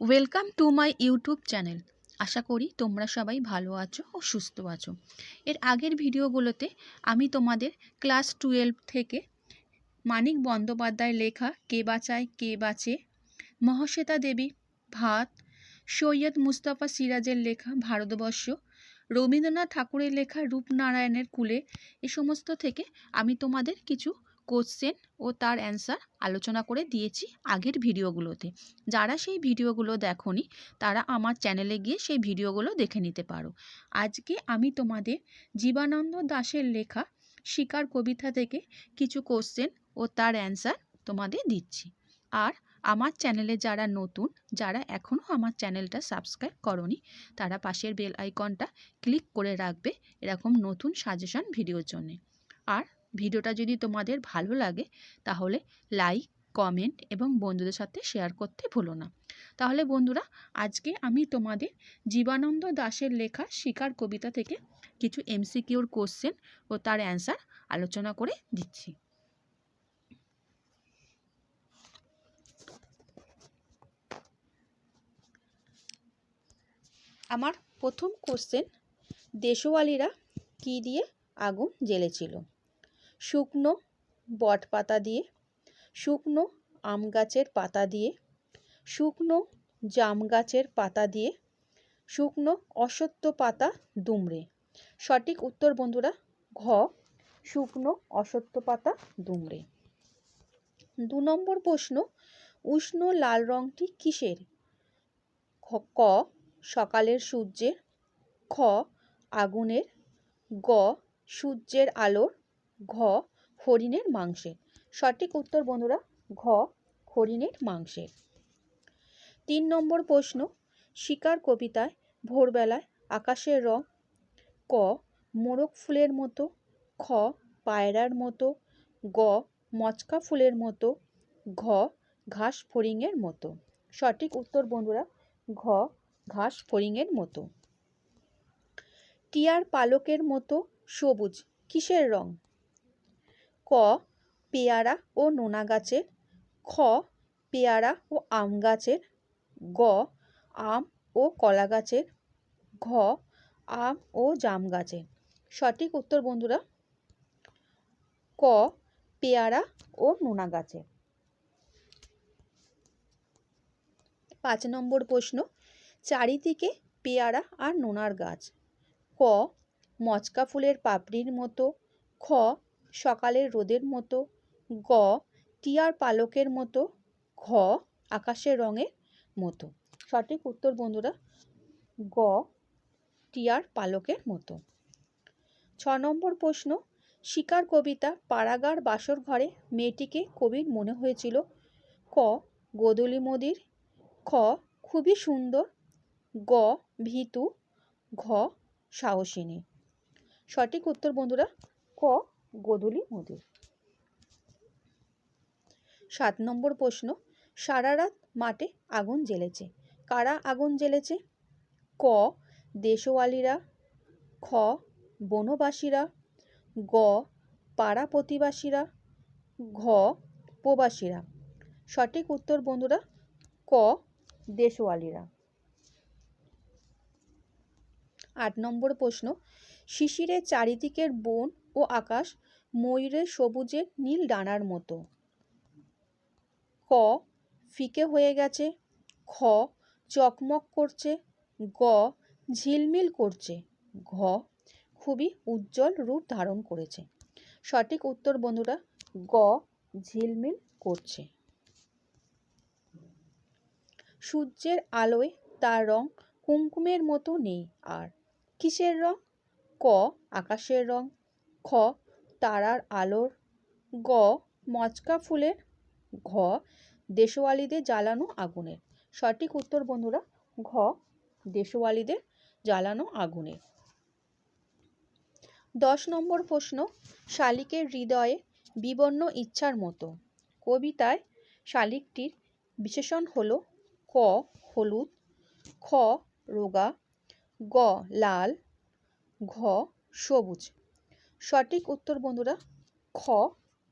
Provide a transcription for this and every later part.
Welcome to my YouTube channel আশা করি তোমরা সবাই ভালো আছো ও সুস্থ আছো। এর আগের ভিডিওগুলোতে আমি তোমাদের ক্লাস টুয়েলভ থেকে মানিক বন্দ্যোপাধ্যায়ের লেখা কে বাঁচায়, কে বাঁচে, মহাশ্বেতা দেবী, ভাত, সৈয়দ মুস্তাফা সিরাজের লেখা ভারতবর্ষ, রবীন্দ্রনাথ ঠাকুরের লেখা রূপনারায়ণের কুলে, এ সমস্ত থেকে আমি তোমাদের কিছু কোশ্চেন ও তার অ্যান্সার আলোচনা করে দিয়েছি আগের ভিডিওগুলোতে। যারা সেই ভিডিওগুলো দেখনি, তারা আমার চ্যানেলে গিয়ে সেই ভিডিওগুলো দেখে নিতে পারো। আজকে আমি তোমাদের জীবানন্দ দাশের লেখা শিকার কবিতা থেকে কিছু কোশ্চেন ও তার অ্যান্সার তোমাদের দিচ্ছি। আর আমার চ্যানেলে যারা নতুন, যারা এখনও আমার চ্যানেলটা সাবস্ক্রাইব করনি, তারা পাশের বেল আইকনটা ক্লিক করে রাখবে এরকম নতুন সাজেশন ভিডিওর জন্যে। আর ভিডিওটা যদি তোমাদের ভালো লাগে, তাহলে লাইক কমেন্ট এবং বন্ধুদের সাথে শেয়ার করতে ভুলো না। তাহলে বন্ধুরা, আজকে আমি তোমাদের জীবানন্দ দাশের লেখা শিকার কবিতা থেকে কিছু এমসিকিউর কোশ্চেন ও তার অ্যান্সার আলোচনা করে দিচ্ছি। আমার প্রথম কোশ্চেন দেশওয়ালিরা কী দিয়ে আগুন জ্বেলেছিল? শুকনো বট পাতা দিয়ে, শুকনো আম গাছের পাতা দিয়ে, শুকনো জাম গাছের পাতা দিয়ে, শুকনো অসত্য পাতা দুমড়ে। সঠিক উত্তর বন্ধুরা, ঘ, শুকনো অসত্য পাতা দুমড়ে। দু নম্বর প্রশ্ন, উষ্ণ লাল রঙটি কিসের? ক, সকালের সূর্যের, খ, আগুনের, গ, সূর্যের আলোর ঘ, হরিণের মাংসের সঠিক উত্তর বন্ধুরা, ঘ, হরিণের মাংসের তিন নম্বর প্রশ্ন, শিকার কবিতায় ভোরবেলায় আকাশের রং, ক, মোরগ ফুলের মতো, খ, পায়রার মতো, গ, মচকা ফুলের মতো, ঘ, ঘাস ফড়িংয়ের মতো। সঠিক উত্তর বন্ধুরা, ঘ, ঘাস ফড়িংয়ের মতো। টিয়ার পালকের মতো সবুজ, কিসের রং? ক, পেয়ারা ও নোনা গাছের, খ, পেয়ারা ও আম গাছের, গ, আম ও কলা গাছের, ঘ, আম ও জাম গাছের। সঠিক উত্তর বন্ধুরা, ক, পেয়ারা ও নোনা গাছের। পাঁচ নম্বর প্রশ্ন, চারিদিকে পেয়ারা আর নোনার গাছ। ক, মচকা ফুলের পাপড়ির মতো। খ সকালের রোদের মতো, গ, টিয়ার পালকের মতো, ঘ, আকাশের রঙের মতো। সঠিক উত্তর বন্ধুরা, গ, টিয়ার পালকের মতো। ছ নম্বর প্রশ্ন, শিকার কবিতা পাড়াগার বাসর ঘরে মেয়েটিকে কবির মনে হয়েছিল। ক, গোদলি মদির। খ, খুবই সুন্দর। গ, ভীতু। ঘ, সাহসিনী। সঠিক উত্তর বন্ধুরা, ক গোধূলি মধুর। সাত নম্বর প্রশ্ন, সারা রাত মাঠে আগুন জ্বেলেছে। কারা আগুন জ্বেলেছে? ক, দেশওয়ালিরা। খ, বনবাসীরা। গ, পাড়া প্রতিবাসীরা। ঘ, প্রবাসীরা। সঠিক উত্তর বন্ধুরা, ক, দেশওয়ালিরা। আট নম্বর প্রশ্ন, শিশিরের চারিদিকের বন ও আকাশ ময়ূরের সবুজে নীল ডানার মতো। ক, ফিকে হয়ে গেছে। খ, চকমক করছে। গ, ঝিলমিল করছে। ঘ, খুবই উজ্জ্বল রূপ ধারণ করেছে। সঠিক উত্তর, বন্ধুরা, গ, ঝিলমিল করছে। সূর্যের আলোয় তার রং কুমকুমের মতো নেই। আর কিসের রং? ক, আকাশের রং। খ তারার আলোর গ, মচকা ফুলের ঘ, দেশওয়ালিদের জ্বালানো আগুনের সঠিক উত্তর বন্ধুরা, ঘ, দেশওয়ালিদের জ্বালানো আগুনের দশ নম্বর প্রশ্ন, শালিকের হৃদয়ে বিবর্ণ ইচ্ছার মতো। কবিতায় শালিকটির বিশেষণ হল ক, হলুদ, খ, রোগা, গ, লাল, ঘ, সবুজ। সঠিক উত্তর বন্ধুরা, খ,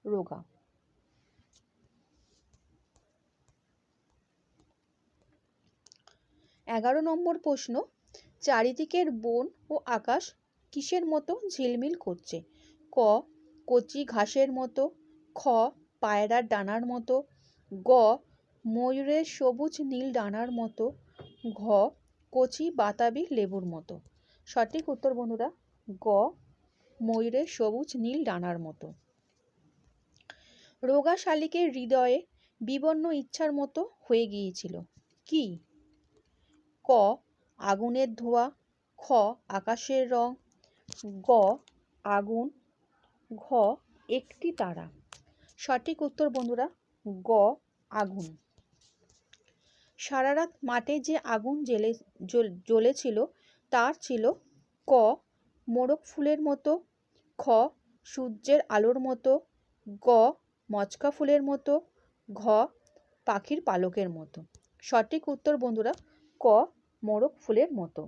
রোগা। এগারো নম্বর প্রশ্ন, চারিদিকের বন ও আকাশ কিসের মতো ঝিলমিল করছে? ক, কচি ঘাসের মতো। খ পায়রার ডানার মতো। গ, ময়ূরের সবুজ নীল ডানার মতো। ঘ, কচি বাতাবি লেবুর মতো। সঠিক উত্তর বন্ধুরা, গ ময়ূরের সবুজ নীল ডানার মতো। রোগা শালিকের হৃদয়ে বিবর্ণ ইচ্ছার মতো হয়ে গিয়েছিল। কি? ক, আগুনের ধোঁয়া, খ, আকাশের রং, গ, আগুন, ঘ, একটি তারা। সঠিক উত্তর বন্ধুরা, গ, আগুন। সারা রাত মাঠে যে আগুন জ্বল- জ্বলেছিল, তার ছিল ক, মোরগ ফুলের মতো খ, সূর্যের আলোর মতো, গ, মচকা ফুলের মতো, ঘ, পাখির পালকের মতো। সঠিক উত্তর বন্ধুরা, ক, মোরগ ফুলের মতো।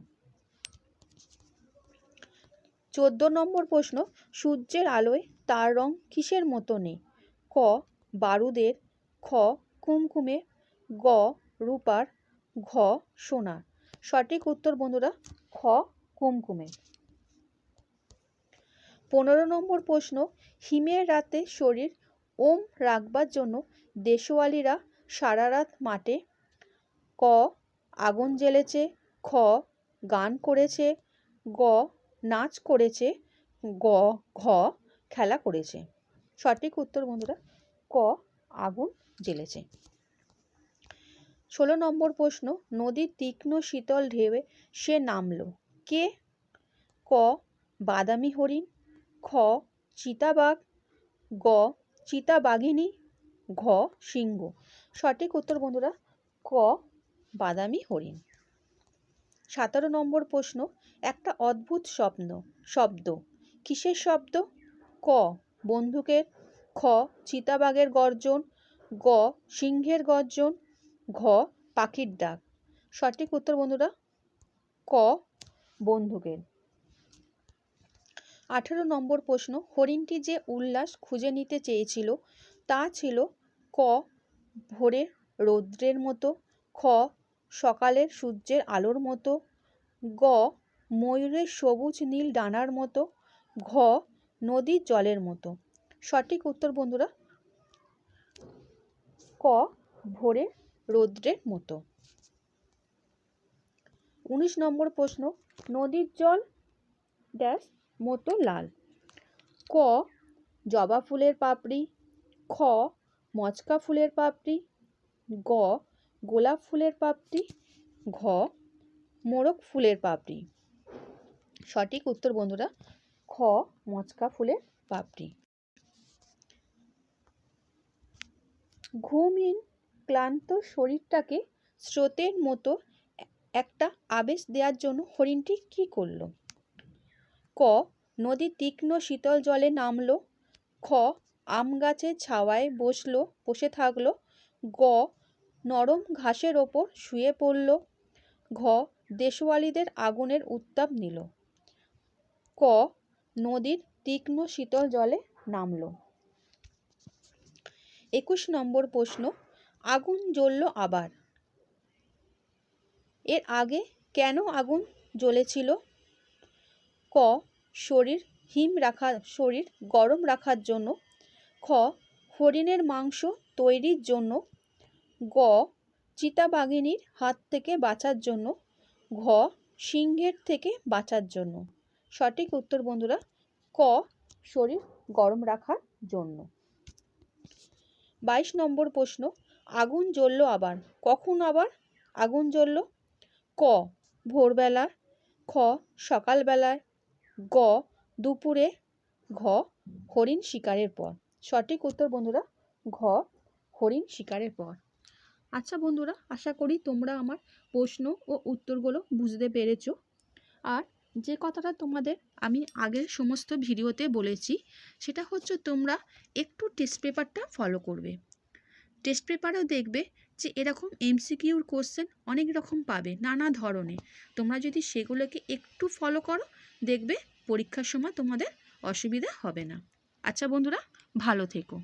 চোদ্দ নম্বর প্রশ্ন, সূর্যের আলোয় তার রং কিসের মতো নেই ক, বারুদের, খ, কুমকুমে, গ, রূপার, ঘ, সোনার। সঠিক উত্তর বন্ধুরা, খ, কুমকুমে। পনেরো নম্বর প্রশ্ন, হিমের রাতে শরীর ওম রাখবার জন্য দেশওয়ালিরা সারা রাত মাঠে ক, আগুন জ্বেলেছে, খ, গান করেছে, গ, নাচ করেছে, গ, ঘ, খেলা করেছে। সঠিক উত্তর বন্ধুরা, ক, আগুন জ্বেলেছে। ষোলো নম্বর প্রশ্ন নদীর তীক্ষ্ণ শীতল ঢেউয়ে সে নামলো। কে? ক, বাদামি হরিণ খ, চিতাবাঘ, গ, চিতাবাঘিনী, ঘ, সিংহ। সঠিক উত্তর বন্ধুরা, ক, বাদামি হরিণ। সতেরো নম্বর প্রশ্ন, একটা অদ্ভুত স্বপ্ন শব্দ। কিসের শব্দ? ক, বন্দুকের, খ, চিতাবাঘের গর্জন, গ, সিংহের গর্জন, ঘ, পাখির ডাক। সঠিক উত্তর বন্ধুরা, ক, বন্দুকের। আঠেরো নম্বর প্রশ্ন, হরিণটি যে উল্লাস খুঁজে নিতে চেয়েছিল, তা ছিল ক, ভোরের রৌদ্রের মতো, খ, সকালের সূর্যের আলোর মতো, গ ময়ূরের সবুজ নীল ডানার মতো, ঘ, নদীর জলের মতো। সঠিক উত্তর বন্ধুরা, ক, ভোরের রৌদ্রের মতো। উনিশ নম্বর প্রশ্ন, নদীর জল, ড্যাশ মতো লাল। ক, জবা ফুলের পাপড়ি। খ, মচকা ফুলের পাপড়ি। গ, গোলাপ ফুলের পাপড়ি। ঘ, মোরগ ফুলের পাপড়ি। সঠিক উত্তর, বন্ধুরা, খ, মচকা ফুলের পাপড়ি। ঘুমহীন ক্লান্ত শরীরটাকে স্রোতের মতো একটা আবেশ দেওয়ার জন্য হরিণটি কী করল? ক, নদী তীক্ষ্ণ শীতল জলে নামলো। খ, আম গাছের ছাওয়ায় বসল, বসে থাকল। গ, নরম ঘাসের ওপর শুয়ে পড়ল। ঘ, দেশওয়ালিদের আগুনের উত্তাপ নিল। ক, নদীর তীক্ষ্ণ শীতল জলে নামলো। একুশ নম্বর প্রশ্ন, আগুন জ্বলল আবার? এর আগে কেন আগুন জ্বলেছিল? ক, শরীর, হিম রাখা, শরীর গরম রাখার জন্য। খ, হরিণের মাংস তৈরির জন্য। গ, চিতাবাঘিনীর হাত থেকে বাঁচার জন্য। ঘ, সিংহের থেকে বাঁচার জন্য। সঠিক উত্তর বন্ধুরা, ক, শরীর গরম রাখার জন্য। বাইশ নম্বর প্রশ্ন, আগুন জ্বলল আবার? কখন আবার আগুন জ্বলল? ক ভোরবেলা খ সকালবেলায় গ, দুপুরে ঘ, হরিণ শিকারের পর। সঠিক উত্তর বন্ধুরা, ঘ, হরিণ শিকারের পর। আচ্ছা বন্ধুরা, আশা করি তোমরা আমার প্রশ্ন ও উত্তরগুলো বুঝতে পেরেছ। আর যে কথাটা তোমাদের আমি আগের সমস্ত ভিডিওতে বলেছি, সেটা হচ্ছে তোমরা একটু টেস্ট পেপারটা ফলো করবে। টেস্ট পেপারেও দেখবে যে এরকম এমসিকিউর কোশ্চেন অনেক রকম পাবে, নানা ধরনের। তোমরা যদি সেগুলোকে একটু ফলো করো, দেখবে পরীক্ষার সময় তোমাদের অসুবিধা হবে না। আচ্ছা বন্ধুরা, ভালো থেকো।